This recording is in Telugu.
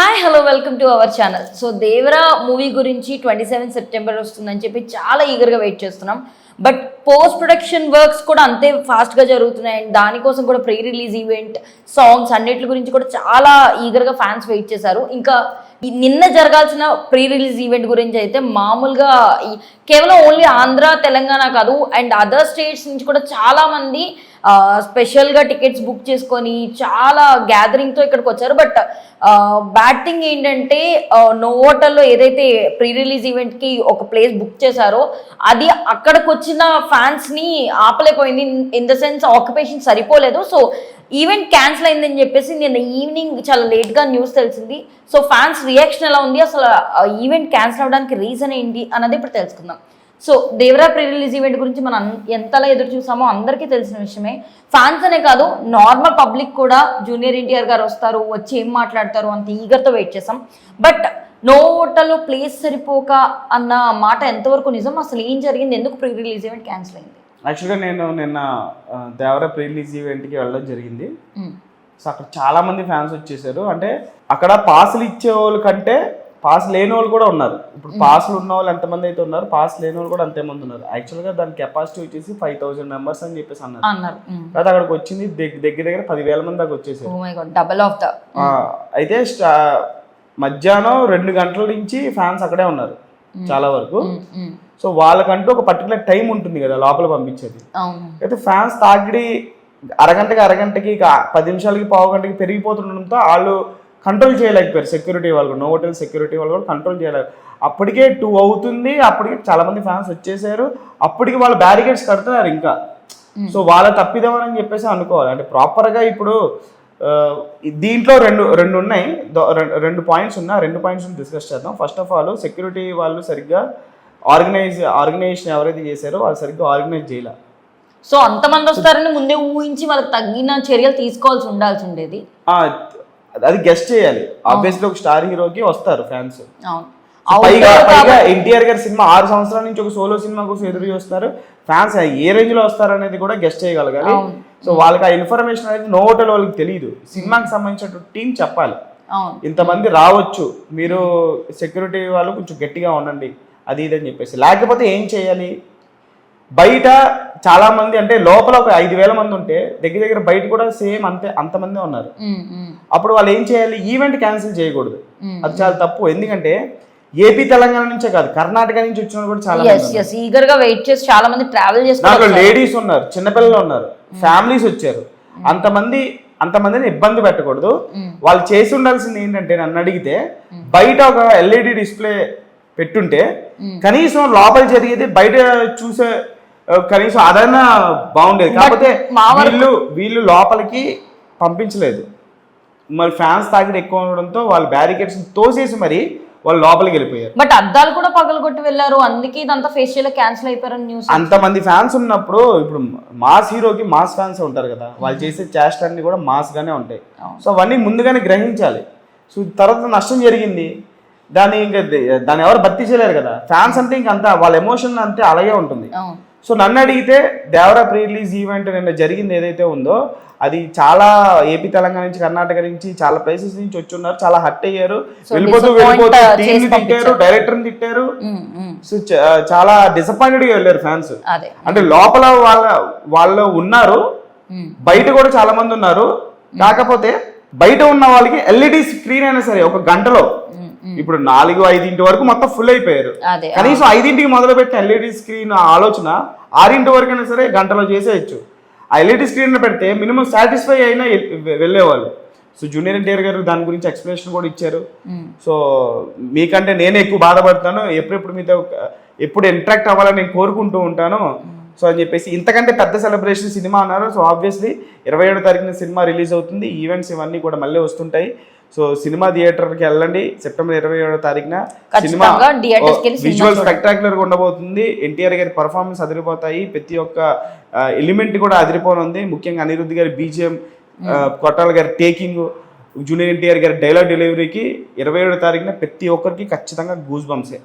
Hi hello welcome to our channel so Devara movie గురించి ట్వంటీ సెవెన్ సెప్టెంబర్ వస్తుందని చెప్పి చాలా ఈగర్గా వెయిట్ చేస్తున్నాం. బట్ పోస్ట్ ప్రొడక్షన్ వర్క్స్ కూడా అంతే ఫాస్ట్గా జరుగుతున్నాయి. అండ్ దానికోసం కూడా ప్రీ రిలీజ్ ఈవెంట్ సాంగ్స్ అన్నిటి గురించి కూడా చాలా ఈగర్గా ఫ్యాన్స్ వెయిట్ చేశారు. ఇంకా నిన్న జరగాల్సిన ప్రీ రిలీజ్ ఈవెంట్ గురించి అయితే మామూలుగా కేవలం ఓన్లీ ఆంధ్ర తెలంగాణ కాదు అండ్ అదర్ స్టేట్స్ నుంచి కూడా చాలామంది స్పెషల్గా టికెట్స్ బుక్ చేసుకొని చాలా గ్యాదరింగ్తో ఇక్కడికి వచ్చారు. బట్ బ్యాడ్ థింగ్ ఏంటంటే నోవోటల్లో ఏదైతే ప్రీ రిలీజ్ ఈవెంట్కి ఒక ప్లేస్ బుక్ చేశారో అది అక్కడికి వచ్చిన ఫ్యాన్స్ని ఆపలేకపోయింది. ఇన్ ద సెన్స్ ఆక్యుపేషన్ సరిపోలేదు. సో ఈవెంట్ క్యాన్సిల్ అయిందని చెప్పేసి నిన్న ఈవినింగ్ చాలా లేట్గా న్యూస్ తెలిసింది. సో ఫ్యాన్స్ రియాక్షన్ ఎలా ఉంది? అసలు ఈవెంట్ క్యాన్సిల్ అవ్వడానికి రీజన్ ఏంటి? అన్నది ఇప్పుడు తెలుసుకుందాం. So Devara pre release event గురించి మనం ఎంతలా ఎదురు చూసామో అందరికీ తెలిసిన విషయమే. ఫ్యాన్స్ అనే కాదు నార్మల్ పబ్లిక్ కూడా జూనియర్ ఎన్టీఆర్ గారు వస్తారు వచ్చి ఏం మాట్లాడతారు అంత ఈగర్తో వెయిట్ చేసాం. బట్ నో ఓటలో ప్లేస్ సరిపోక అన్న మాట ఎంతవరకు నిజం? అసలు ఏం జరిగింది? ఎందుకు ప్రీ రిలీజ్ ఈవెంట్ క్యాన్సిల్ అయింది? యాక్చువల్గా నేను నిన్న దేవర ప్రీ రిలీజ్ ఈవెంట్కి వెళ్ళడం జరిగింది. సో అక్కడ చాలా మంది ఫ్యాన్స్ వచ్చేసారు. అంటే అక్కడ పాసులు ఇచ్చే వాళ్ళ కంటే పాస్ లేని వాళ్ళు కూడా ఉన్నారు. ఇప్పుడు పాసులు ఉన్న వాళ్ళు ఎంతమంది అయితే ఉన్నారు పాస్ లేని వాళ్ళు కూడా అంతమంది ఉన్నారు. యాక్చువల్గా దాని కెపాసిటీ వచ్చేసి ఫైవ్ థౌసండ్ మెంబర్స్ అని చెప్పేసి అన్నారు. అన్నారు. అక్కడికి వచ్చింది దగ్గర దగ్గర దగ్గర పదివేల మంది దాకా గాడ్ డబల్ ఆఫ్ ద అయితే మధ్యాహ్నం రెండు గంటల నుంచి ఫ్యాన్స్ అక్కడే ఉన్నారు. చాలా వరకు. సో వాళ్ళకంటూ ఒక పర్టికులర్ టైం ఉంటుంది కదా లోపల పంపించేది. అయితే ఫ్యాన్స్ తాకిడి అరగంటకి అరగంటకి పది నిమిషాలకి పావు గంటకి పెరిగిపోతుండడంతో వాళ్ళు కంట్రోల్ చేయలేకపోయారు. సెక్యూరిటీ వాళ్ళు నో హోటల్ సెక్యూరిటీ వాళ్ళు కూడా కంట్రోల్ చేయలేరు అప్పటికే టూ అవుతుంది. అప్పటికి చాలా మంది ఫ్యాన్స్ వచ్చేసారు. అప్పటికి వాళ్ళు బ్యారికేడ్స్ కడుతున్నారు ఇంకా. సో వాళ్ళ తప్పిదమని చెప్పేసి అనుకోవాలి. అంటే ప్రాపర్గా ఇప్పుడు దీంట్లో రెండు రెండు ఉన్నాయి. రెండు పాయింట్స్ ఉన్నాయి. రెండు పాయింట్స్ డిస్కస్ చేద్దాం. ఫస్ట్ ఆఫ్ ఆల్ సెక్యూరిటీ వాళ్ళు సరిగ్గా ఆర్గనైజ్ ఆర్గనైజేషన్ ఎవరైతే చేశారో వాళ్ళు సరిగ్గా ఆర్గనైజ్ చేయలే. సో అంతమంది వస్తారని ముందే ఊహించి వాళ్ళకి తగిన చర్యలు తీసుకోవాల్సి ఉండాల్సి ఉండేది. అది గెస్ట్ చేయాలి. ఆబ్వియస్లీ ఒక స్టార్ హీరోకి వస్తారు ఫ్యాన్స్ పైగా పైగా ఎన్టీఆర్ గారి సినిమా ఆరు సంవత్సరాల నుంచి ఒక సోలో సినిమా కోసం ఎదురు చూస్తున్నారు. ఫ్యాన్స్ ఏ రేంజ్లో వస్తారు అనేది కూడా గెస్ట్ చేయగలగాలి. సో వాళ్ళకి ఆ ఇన్ఫర్మేషన్ అనేది నో హోటల్ వాళ్ళకి తెలియదు సినిమాకి సంబంధించిన టీం చెప్పాలి. ఇంతమంది రావచ్చు. మీరు సెక్యూరిటీ వాళ్ళు కొంచెం గట్టిగా ఉండండి. అది ఇది అని చెప్పేసి. లేకపోతే ఏం చేయాలి? బయట చాలా మంది అంటే లోపల ఒక ఐదు వేల మంది ఉంటే దగ్గర దగ్గర బయట కూడా సేమ్ అంతే అంతమంది ఉన్నారు. అప్పుడు వాళ్ళు ఏం చేయాలి? ఈవెంట్ క్యాన్సిల్ చేయకూడదు. అది చాలా తప్పు. ఎందుకంటే ఏపీ తెలంగాణ నుంచే కాదు కర్ణాటక నుంచి వచ్చిన కూడా చాలా మంది ఈగర్గా వెయిట్ చేసి చాలా మంది ట్రావెల్ దాంట్లో చేసుకున్నారు లేడీస్ ఉన్నారు చిన్నపిల్లలు ఉన్నారు ఫ్యామిలీస్ వచ్చారు. అంతమంది అంతమందిని ఇబ్బంది పెట్టకూడదు. వాళ్ళు చేసి ఉండాల్సింది ఏంటంటే నన్ను అడిగితే బయట ఒక ఎల్ఈడి డిస్ప్లే పెట్టుంటే కనీసం లోపల జరిగేది బయట చూసే కనీసం అదైనా బాగుండేది. కాకపోతే వీళ్ళు వీళ్ళు లోపలికి పంపించలేదు. మరి ఫ్యాన్స్ తాకిడి ఎక్కువ ఉండడంతో వాళ్ళు బ్యారికేడ్స్ తోసేసి మరి వాళ్ళు లోపలికి వెళ్ళిపోయారు. బట్ అద్దాలు కూడా పగలగొట్టి వెళ్ళారు. అందుకే ఇదంతా ఫేషియల్ క్యాన్సిల్ అయిపోయారని న్యూస్ అంతమంది ఫ్యాన్స్ ఉన్నప్పుడు ఇప్పుడు మాస్ హీరోకి మాస్ ఫ్యాన్స్ ఉంటారు కదా. వాళ్ళు చేసే చేష్ట అన్ని కూడా మాస్ గానే ఉంటాయి. సో అవన్నీ ముందుగానే గ్రహించాలి. సో తర్వాత నష్టం జరిగింది. దాన్ని ఇంకా దాన్ని ఎవరు భర్తీ చేయలేరు కదా. ఫ్యాన్స్ అంటే ఇంక అంతా వాళ్ళ ఎమోషన్ అంతే అలాగే ఉంటుంది. సో నన్ను అడిగితే దేవరా ప్రీ రిలీజ్ ఈవెంట్ నిన్న జరిగింది ఏదైతే ఉందో అది చాలా ఏపీ తెలంగాణ నుంచి కర్ణాటక నుంచి చాలా ప్లేసెస్ నుంచి వచ్చి ఉన్నారు చాలా హట్ అయ్యారు వెళ్ళిపోతూ వెళ్ళిపోతూ టీం తిట్టారు పంపించారు. డైరెక్టర్ని తిట్టారు. సో చాలా డిసప్పాయింటెడ్గా వెళ్ళారు ఫ్యాన్స్ అంటే లోపల వాళ్ళ వాళ్ళు ఉన్నారు బయట కూడా చాలా మంది ఉన్నారు కాకపోతే బయట ఉన్న వాళ్ళకి ఎల్ఈడి స్క్రీన్ అయినా సరే ఒక గంటలో. ఇప్పుడు నాలుగు ఐదింటి వరకు మొత్తం ఫుల్ అయిపోయారు. కనీసం ఐదింటికి మొదలు పెట్టిన ఎల్ఈడి స్క్రీన్ ఆలోచన ఆరింటి వరకు అయినా సరే గంటలో చేసేయచ్చు. ఆ ఎల్ఈడి స్క్రీన్ పెడితే మినిమం సాటిస్ఫై అయినా వెళ్ళేవాళ్ళు. సో జూనియర్ ఎన్టీఆర్ గారు దాని గురించి ఎక్స్ప్లెనేషన్ కూడా ఇచ్చారు. సో మీకంటే నేనే ఎక్కువ బాధపడతాను ఎప్పుడెప్పుడు మీతో ఎప్పుడు ఇంటరాక్ట్ అవ్వాలని నేను కోరుకుంటూ ఉంటాను. సో అని చెప్పేసి ఇంతకంటే పెద్ద సెలబ్రేషన్ సినిమా అన్నారు. సో ఆబ్వియస్లీ ఇరవై ఏడో తారీఖున సినిమా రిలీజ్ అవుతుంది. ఈవెంట్స్ ఇవన్నీ కూడా మళ్ళీ వస్తుంటాయి. సో సినిమా థియేటర్కి వెళ్ళండి. సెప్టెంబర్ ఇరవై ఏడో తారీఖున సినిమా విజువల్ చూడండి. స్పెక్టాక్యులర్గా ఉండబోతుంది. ఎన్టీఆర్ గారి పర్ఫార్మెన్స్ అదిరిపోతాయి. ప్రతి ఒక్క ఎలిమెంట్ కూడా అదిరిపోనుంది. ముఖ్యంగా అనిరుద్ధ్ గారి బీజిఎం కొట్టాల గారి టేకింగ్ జూనియర్ ఎన్టీఆర్ గారి డైలాగ్ డెలివరీకి ఇరవై ఏడో తారీఖున ప్రతి ఒక్కరికి ఖచ్చితంగా గూస్ బంప్సే